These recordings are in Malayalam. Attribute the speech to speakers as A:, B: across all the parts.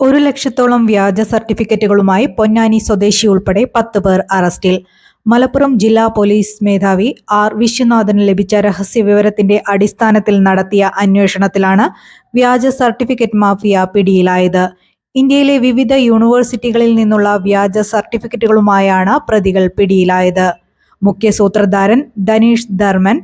A: ഒരു ലക്ഷത്തോളം വ്യാജ സർട്ടിഫിക്കറ്റുകളുമായി പൊന്നാനി സ്വദേശി ഉൾപ്പെടെ പത്ത് പേർ അറസ്റ്റിൽ. മലപ്പുറം ജില്ലാ പോലീസ് മേധാവി ആർ. വിശ്വനാഥന് ലഭിച്ച രഹസ്യവിവരത്തിന്റെ അടിസ്ഥാനത്തിൽ നടത്തിയ അന്വേഷണത്തിലാണ് വ്യാജ സർട്ടിഫിക്കറ്റ് മാഫിയ പിടിയിലായത്. ഇന്ത്യയിലെ വിവിധ യൂണിവേഴ്സിറ്റികളിൽ നിന്നുള്ള വ്യാജ സർട്ടിഫിക്കറ്റുകളുമായാണ് പ്രതികൾ പിടിയിലായത്. മുഖ്യ സൂത്രധാരൻ ധനീഷ് ധർമ്മൻ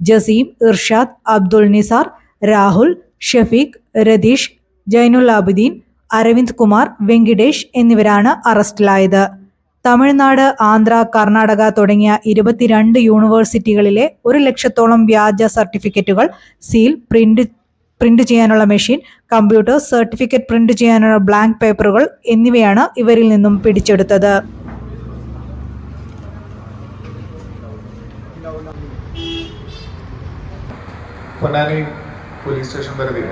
A: ജസീം ഇർഷാദ് അബ്ദുൾ നിസാർ രാഹുൽ ഷഫീഖ് രതീഷ് ജൈനുൽ ആബിദീൻ അരവിന്ദ് കുമാർ വെങ്കിടേഷ് എന്നിവരാണ് അറസ്റ്റിലായത്. തമിഴ്നാട് ആന്ധ്ര കർണാടക തുടങ്ങിയ ഇരുപത്തിരണ്ട് യൂണിവേഴ്സിറ്റികളിലെ ഒരു ലക്ഷത്തോളം വ്യാജ സർട്ടിഫിക്കറ്റുകൾ സീൽ പ്രിന്റ് പ്രിന്റ് ചെയ്യാനുള്ള മെഷീൻ കമ്പ്യൂട്ടർ സർട്ടിഫിക്കറ്റ് പ്രിന്റ് ചെയ്യാനുള്ള ബ്ലാങ്ക് പേപ്പറുകൾ എന്നിവയാണ് ഇവരിൽ നിന്നും പിടിച്ചെടുത്തത്.
B: പൊന്നാനി പോലീസ് സ്റ്റേഷൻ പരിധിയിൽ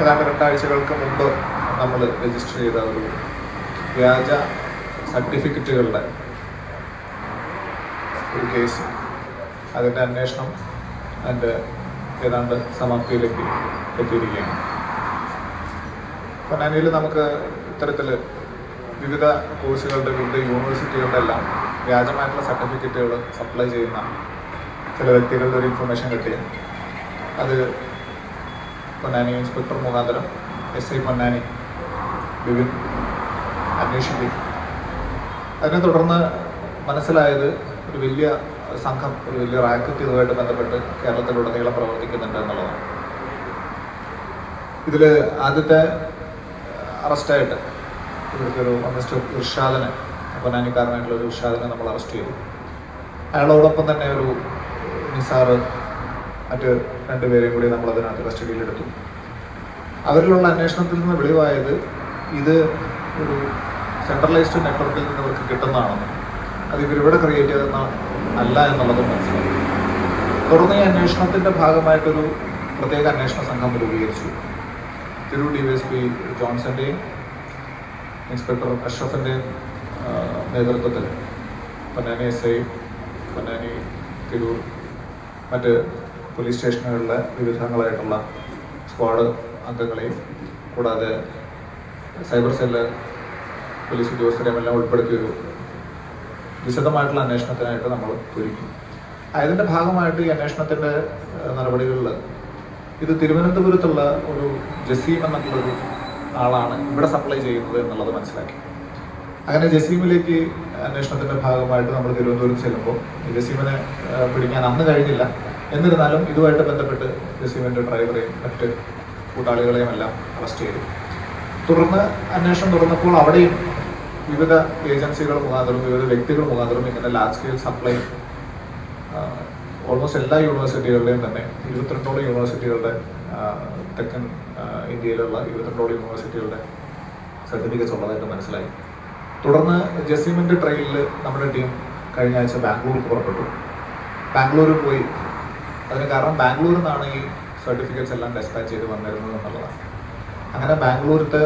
B: ഏതാണ്ട് രണ്ടാഴ്ചകൾക്ക് മുമ്പ് നമ്മൾ രജിസ്റ്റർ ചെയ്ത ഒരു വ്യാജ സർട്ടിഫിക്കറ്റുകളുടെ ഒരു കേസ് അതിന്റെ അന്വേഷണം അതിന്റെ ഏതാണ്ട് സമാപ്തിയിലേക്ക് എത്തിയിരിക്കുകയാണ്. പൊന്നാനിയിൽ നമുക്ക് ഇത്തരത്തിൽ വിവിധ കോഴ്സുകളുടെ വിവിധ യൂണിവേഴ്സിറ്റികളുടെ എല്ലാം വ്യാജമായിട്ടുള്ള സർട്ടിഫിക്കറ്റുകൾ സപ്ലൈ ചെയ്യുന്ന ചില വ്യക്തികളുടെ ഒരു ഇൻഫർമേഷൻ കിട്ടി. അത് പൊന്നാനി ഇൻസ്പെക്ടർ മുഖാന്തരം എസ് ഐ പൊന്നാനി വിവിൻ അന്വേഷിക്കും. അതിനെ തുടർന്ന് മനസ്സിലായത് ഒരു വലിയ സംഘം ഒരു വലിയ റാക്കറ്റ് ഇതുമായിട്ട് ബന്ധപ്പെട്ട് കേരളത്തിലുടനീളം പ്രവർത്തിക്കുന്നുണ്ട് എന്നുള്ളതാണ്. ഇതിൽ ആദ്യത്തെ അറസ്റ്റായിട്ട് ഇവിടുത്തെ മിസ്റ്റർ ഇർഷാദിനെ പൊന്നാനിക്കാരനായിട്ടുള്ള ഒരു ഇർഷാദിനെ നമ്മൾ അറസ്റ്റ് ചെയ്തു. അയാളോടൊപ്പം തന്നെ ഒരു നിസാറ് മറ്റ് രണ്ടുപേരെയും കൂടി നമ്മൾ അതിനകത്ത് കസ്റ്റഡിയിലെടുത്തു അവരിലുള്ള അന്വേഷണത്തിൽ നിന്ന് വെളിവായത് ഇത് ഒരു സെൻട്രലൈസ്ഡ് നെറ്റ്വർക്കിൽ നിന്ന് ഇവർക്ക് കിട്ടുന്നതാണെന്നും. അത് ഇവരിവിടെ ക്രിയേറ്റ് ചെയ്തെന്ന അല്ല എന്നുള്ളതും മനസ്സിലാക്കി തുടർന്ന് ഈ അന്വേഷണത്തിന്റെ ഭാഗമായിട്ടൊരു പ്രത്യേക അന്വേഷണ സംഘം രൂപീകരിച്ചു. തിരു ഡി വൈ എസ് പി ജോൺസന്റെയും ഇൻസ്പെക്ടർ അഷ്റഫിന്റെയും നേതൃത്വത്തിൽ പൊന്നാനി എസ് ഐ പൊന്നാനി തിരൂർ മറ്റ് പോലീസ് സ്റ്റേഷനുകളിലെ വിവിധങ്ങളായിട്ടുള്ള സ്ക്വാഡ് അംഗങ്ങളെയും കൂടാതെ സൈബർ സെല്ല് പോലീസ് ഉദ്യോഗസ്ഥരെയും എല്ലാം ഉൾപ്പെടുത്തിയൊരു വിശദമായിട്ടുള്ള അന്വേഷണത്തിനായിട്ട് നമ്മൾ ഒരുക്കി. അതിന്റെ ഭാഗമായിട്ട് ഈ അന്വേഷണത്തിന്റെ നടപടികളിൽ ഇത് തിരുവനന്തപുരത്തുള്ള ഒരു ജസീം എന്നുള്ളൊരു ആളാണ് ഇവിടെ സപ്ലൈ ചെയ്യുന്നത് എന്നുള്ളത് മനസ്സിലാക്കി. അങ്ങനെ ജസീമിലേക്ക് അന്വേഷണത്തിന്റെ ഭാഗമായിട്ട് നമ്മൾ തിരുവനന്തപുരം ചെല്ലുമ്പോൾ ജസീമിനെ പിടിക്കാൻ അന്ന് കഴിഞ്ഞില്ല. എന്നിരുന്നാലും ഇതുമായിട്ട് ബന്ധപ്പെട്ട് ജസീമിന്റെ ഡ്രൈവറെയും മറ്റ് കൂട്ടാളികളെയും എല്ലാം അറസ്റ്റ് ചെയ്തു. തുടർന്ന് അന്വേഷണം തുറന്നപ്പോൾ അവിടെയും വിവിധ ഏജൻസികൾ മുഖാന്തരം വിവിധ വ്യക്തികൾ മുഖാന്തരം ഇങ്ങനെ ലാർജ് സ്കെയിൽ സപ്ലൈ ഓൾമോസ്റ്റ് എല്ലാ യൂണിവേഴ്സിറ്റികളുടെയും തന്നെ ഇരുപത്തിരണ്ടോളം യൂണിവേഴ്സിറ്റികളുടെ തെക്കൻ ഇന്ത്യയിലുള്ള ഇരുപത്തിരണ്ടോളം യൂണിവേഴ്സിറ്റികളുടെ സർട്ടിഫിക്കറ്റ്സ് ഉള്ളതായിട്ട് മനസ്സിലായി. തുടർന്ന് ജസീമിന്റെ ട്രെയിനിൽ നമ്മുടെ ടീം കഴിഞ്ഞ ആഴ്ച ബാംഗ്ലൂർക്ക് പുറപ്പെട്ടു. ബാംഗ്ലൂർ പോയി അതിന് കാരണം ബാംഗ്ലൂരിൽ നിന്നാണ് ഈ സർട്ടിഫിക്കറ്റ്സ് എല്ലാം ഡെസ്പാച്ച് ചെയ്ത് വന്നിരുന്നത് എന്നുള്ളതാണ്. അങ്ങനെ ബാംഗ്ലൂരത്തെ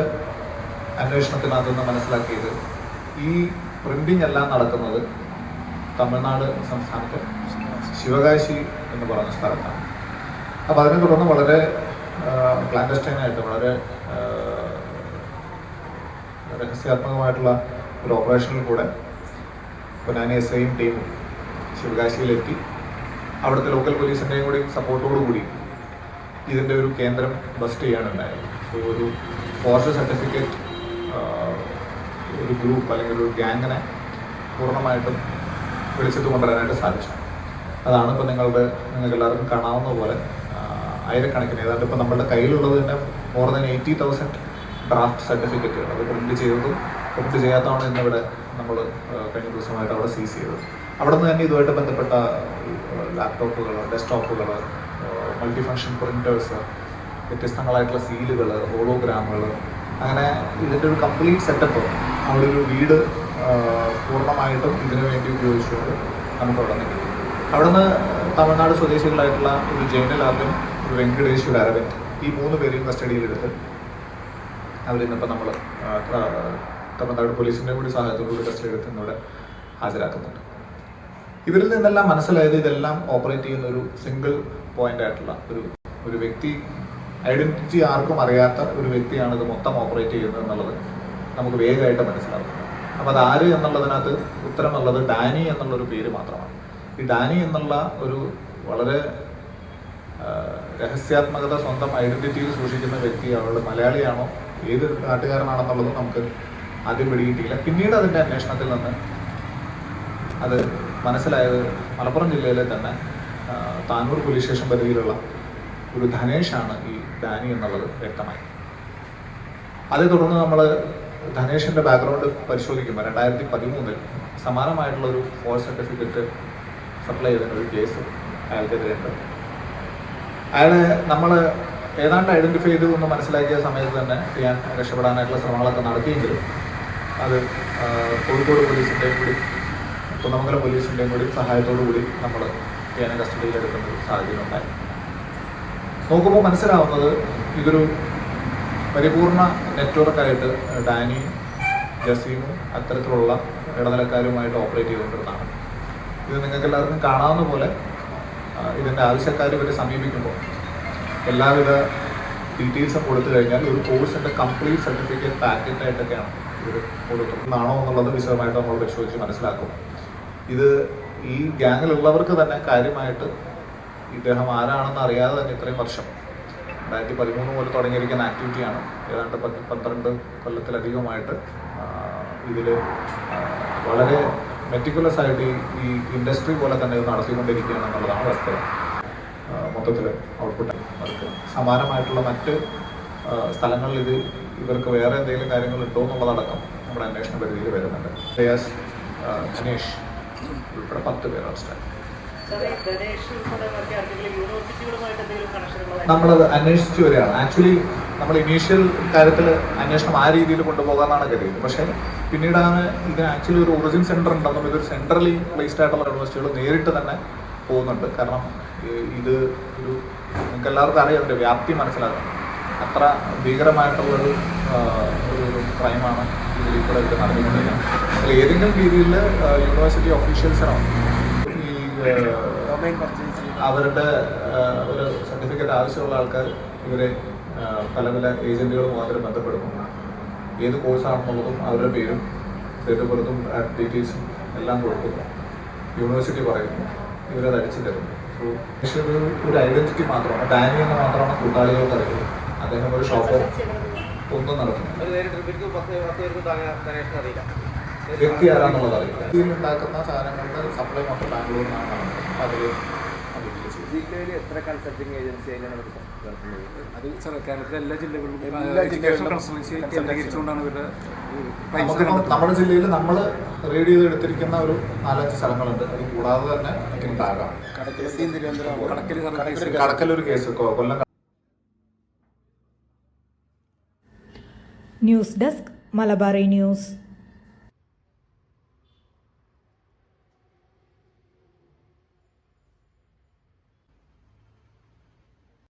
B: അന്വേഷണത്തിനകത്ത് നിന്ന് മനസ്സിലാക്കിയത് ഈ പ്രിന്റിംഗ് എല്ലാം നടക്കുന്നത് തമിഴ്നാട് സംസ്ഥാനത്ത് ശിവകാശി എന്ന് പറയുന്ന സ്ഥലത്താണ്. അപ്പോൾ അതിനെ തുടർന്ന് വളരെ ക്ലാൻഡസ്റ്റൈനായിട്ട് വളരെ രഹസ്യാത്മകമായിട്ടുള്ള ഒരു ഓപ്പറേഷനിൽ കൂടെ പൊന്നാനി എസ് ഐയും ടീമും ശിവകാശിയിലെത്തി. അവിടുത്തെ ലോക്കൽ പോലീസിന്റെയും കൂടി സപ്പോർട്ടോടു കൂടി ഇതിന്റെ ഒരു കേന്ദ്രം ബസ്റ്റ് ചെയ്യാനുണ്ടായത് സോ ഒരു ഫോർസ്റ്റ് സർട്ടിഫിക്കറ്റ് ഒരു ഗ്രൂപ്പ് അല്ലെങ്കിൽ ഒരു ഗ്യാങ്ങിനെ പൂർണമായിട്ടും വെളിച്ചത്ത് കൊണ്ടുവരാനായിട്ട് സാധിച്ചു. അതാണ് ഇപ്പോൾ നിങ്ങളുടെ നിങ്ങൾക്ക് എല്ലാവർക്കും കാണാവുന്ന പോലെ ആയിരക്കണക്കിന് ഏതാണ്ട് ഇപ്പോൾ നമ്മുടെ കയ്യിലുള്ളത് തന്നെ more than eighty thousand draft സർട്ടിഫിക്കറ്റുകൾ അത് പ്രിന്റ് ചെയ്തതും പ്രിന്റ് ചെയ്യാത്തതാണ് ഇന്നിവിടെ നമ്മൾ കഴിഞ്ഞ ദിവസമായിട്ട് അവിടെ സീസ് ചെയ്തത്. അവിടെ നിന്ന് തന്നെ ഇതുമായിട്ട് ബന്ധപ്പെട്ട ലാപ്ടോപ്പുകൾ ഡെസ്ക്ടോപ്പുകൾ മൾട്ടി ഫങ്ഷൻ പ്രിന്റേഴ്സ് വ്യത്യസ്തങ്ങളായിട്ടുള്ള സീലുകൾ ഹോളോഗ്രാമുകൾ അങ്ങനെ ഇതിന്റെ ഒരു കംപ്ലീറ്റ് സെറ്റപ്പ് അവിടെ ഒരു വീട് പൂർണമായിട്ടും ഇതിനു വേണ്ടി ഉപയോഗിച്ചുകൊണ്ട് നമുക്ക് അവിടെ നിന്ന് കിട്ടി അവിടെ നിന്ന് തമിഴ്നാട് സ്വദേശികളായിട്ടുള്ള ഒരു ജൈനലാബിൻ ഒരു വെങ്കടേശ് ഒരു അരവിന്ദ് ഈ മൂന്ന് പേരെയും കസ്റ്റഡിയിലെടുത്ത് അവരിന്നിപ്പോൾ നമ്മൾ തമിഴ്നാട് പോലീസിന്റെ കൂടി സഹായത്തോടുകൂടി കസ്റ്റഡിയിലെടുത്ത് ഇന്നിവിടെ ഹാജരാക്കുന്നുണ്ട്. ഇവരിൽ നിന്നെല്ലാം മനസ്സിലായത് ഇതെല്ലാം ഓപ്പറേറ്റ് ചെയ്യുന്ന ഒരു സിംഗിൾ പോയിന്റ് ആയിട്ടുള്ള ഒരു ഒരു വ്യക്തി ഐഡന്റിറ്റി ആർക്കും അറിയാത്ത ഒരു വ്യക്തിയാണ് ഇത് മൊത്തം ഓപ്പറേറ്റ് ചെയ്യുന്നത് എന്നുള്ളത് നമുക്ക് വേഗമായിട്ട് മനസ്സിലാവും. അപ്പോൾ അത് ആര് എന്നുള്ളതിനകത്ത് ഉത്തരമുള്ളത് ഡാനി എന്നുള്ളൊരു പേര് മാത്രമാണ്. ഈ ഡാനി എന്നുള്ള ഒരു വളരെ രഹസ്യാത്മകത സ്വന്തം ഐഡന്റിറ്റിയിൽ സൂക്ഷിക്കുന്ന വ്യക്തി അവൾ മലയാളിയാണോ ഏത് നാട്ടുകാരനാണെന്നുള്ളത് നമുക്ക് ആദ്യം പിടികിട്ടിയില്ല പിന്നീട് അതിന്റെ അന്വേഷണത്തിൽ നിന്ന് അത് മനസ്സിലായത് മലപ്പുറം ജില്ലയിലെ തന്നെ താനൂർ പോലീസ് സ്റ്റേഷൻ പരിധിയിലുള്ള ഒരു ധനേഷാണ് ഈ ഡാനി എന്നുള്ളത് വ്യക്തമായി. അതേ തുടർന്ന് നമ്മൾ ധനേഷിന്റെ ബാക്ക്ഗ്രൗണ്ട് പരിശോധിക്കുമ്പോൾ രണ്ടായിരത്തി പതിമൂന്നിൽ സമാനമായിട്ടുള്ള ഒരു ഫോഴ്സ് സർട്ടിഫിക്കറ്റ് സപ്ലൈ ചെയ്തതിന്റെ ഒരു കേസ് അയാൾക്കെതിരെയുണ്ട്. അയാളെ നമ്മൾ ഏതാണ്ട് ഐഡന്റിഫൈ ചെയ്തു എന്ന് മനസ്സിലാക്കിയ സമയത്ത് തന്നെ ഞാൻ രക്ഷപ്പെടാനായിട്ടുള്ള ശ്രമങ്ങളൊക്കെ നടത്തിയെങ്കിലും അത് കോഴിക്കോട് പോലീസിന്റെയും കൂടി കുന്നമംഗലം പോലീസിന്റെയും കൂടി സഹായത്തോടു കൂടി നമ്മൾ ഏനെ കസ്റ്റഡിയിൽ എടുക്കുന്ന ഒരു സാഹചര്യം ഉണ്ടായി. നോക്കുമ്പോൾ മനസ്സിലാവുന്നത് ഇതൊരു പരിപൂർണ നെറ്റ്വർക്കായിട്ട് ഡാനിയും ജസീമും അത്തരത്തിലുള്ള ഇടനിലക്കാരുമായിട്ട് ഓപ്പറേറ്റ് ചെയ്തുകൊണ്ടിരുന്നതാണ്. ഇത് നിങ്ങൾക്ക് എല്ലാവർക്കും കാണാവുന്ന പോലെ ഇതിന്റെ ആവശ്യക്കാർ ഇവരെ സമീപിക്കുമ്പോൾ എല്ലാവിധ ഡീറ്റെയിൽസും കൊടുത്തു കഴിഞ്ഞാൽ ഒരു കോഴ്സിന്റെ കംപ്ലീറ്റ് സർട്ടിഫിക്കറ്റ് പാക്കറ്റായിട്ടൊക്കെയാണ് ഇവർ ഇവർ കൊടുക്കുന്നതാണോ എന്നുള്ളത് വിശദമായിട്ട് നമ്മൾ പരിശോധിച്ച് മനസ്സിലാക്കും. ഇത് ഈ ഗ്യാങ്ങിലുള്ളവർക്ക് തന്നെ കാര്യമായിട്ട് ഇദ്ദേഹം ആരാണെന്ന് അറിയാതെ തന്നെ ഇത്രയും വർഷം രണ്ടായിരത്തി പതിമൂന്ന് മുതൽ തുടങ്ങിയിരിക്കുന്ന ആക്ടിവിറ്റിയാണ്. ഏതാണ്ട് പത്ത് പന്ത്രണ്ട് കൊല്ലത്തിലധികമായിട്ട് ഇതിൽ വളരെ മെറ്റിക്കുലസ് ആയിട്ട് ഈ ഇൻഡസ്ട്രി പോലെ തന്നെ ഇത് നടത്തിക്കൊണ്ടിരിക്കുകയാണ് എന്നുള്ളതാണ് വസ്തുത. മൊത്തത്തിൽ ഔട്ട്പുട്ട് അവർക്ക് സമാനമായിട്ടുള്ള മറ്റ് സ്ഥലങ്ങളിൽ ഇത് ഇവർക്ക് വേറെ എന്തെങ്കിലും കാര്യങ്ങൾ ഉണ്ടോ എന്നുള്ളതടക്കം നമ്മുടെ അന്വേഷണ പരിധിയിൽ വരുന്നുണ്ട്. റിയാസ് ജിനേഷ് ഉൾപ്പെടെ പത്ത് പേർ അറസ്റ്റായി നമ്മളത് അന്വേഷിച്ചു വരികയാണ്. ആക്ച്വലി നമ്മൾ ഇനീഷ്യൽ കാര്യത്തിൽ അന്വേഷണം ആ രീതിയിൽ കൊണ്ടുപോകാമെന്നാണ് കരുതിയത്. പക്ഷേ പിന്നീടാണ് ഇതിന് ആക്ച്വലി ഒരു ഒറിജിൻ സെന്റർ ഉണ്ടെന്നും ഇതൊരു സെൻട്രലി പ്ലേസ്ഡ് ആയിട്ടുള്ള യൂണിവേഴ്സിറ്റികൾ നേരിട്ട് തന്നെ പോകുന്നുണ്ട്. കാരണം ഇത് ഒരു നിങ്ങൾക്ക് എല്ലാവർക്കും അറിയാം അതിന്റെ വ്യാപ്തി മനസ്സിലാക്കണം അത്ര ഭീകരമായിട്ടുള്ളൊരു ഒരു ക്രൈമാണ് ഇതിൽ കൂടെ ഇത് നടന്നുകൊണ്ടിരിക്കുന്നത് അതിൽ ഏതെങ്കിലും രീതിയിൽ യൂണിവേഴ്സിറ്റി ഒഫീഷ്യൽസിനോ ഈ അവരുടെ ഒരു സർട്ടിഫിക്കറ്റ് ആവശ്യമുള്ള ആൾക്കാർ ഇവരെ പല പല മാത്രം ബന്ധപ്പെടുന്നു ഏത് കോഴ്സാണെന്നുള്ളതും അവരുടെ പേരും ഓഫ് ഡീറ്റെയിൽസും എല്ലാം കൊടുക്കുന്നു. യൂണിവേഴ്സിറ്റി പറയുന്നു. ഇവരത് അടിച്ചു തരുന്നു. സോ പക്ഷേ ഒരു ഒരു ഐഡന്റിറ്റി മാത്രമാണ്. ഡാനി എന്ന് മാത്രമാണ് കൂട്ടാളികൾക്ക് അറിയുന്നത്. അദ്ദേഹം ഒരു ഷോപ്പോ ഒന്നും
C: നടക്കുന്നില്ല
B: വ്യക്തി ആരാന്നുള്ളത് അറിയില്ല. ഉണ്ടാക്കുന്ന സാധനങ്ങളുടെ സപ്ലൈ മൊത്തം ബാംഗ്ലൂരിൽ നിന്നാണ് നടക്കുന്നത്. അതിൽ അതിൽ
C: ജില്ലയിൽ എത്ര കൺസൾട്ടിങ് ഏജൻസി അതിനാണ്
D: അത് കേരളത്തിലെ എല്ലാ ജില്ലകളിലും.
B: നമ്മുടെ ജില്ലയിൽ നമ്മൾ റീഡ് ചെയ്ത് എടുത്തിരിക്കുന്ന ഒരു നാലഞ്ച് സ്ഥലങ്ങളുണ്ട്. അത് കൂടാതെ തന്നെ ഉണ്ടാകാം
D: കടക്കൽ ഒരു കേസ്.
B: കടക്കലൊരു കേസ്. കൊ- Kollam
A: news desk Malabari news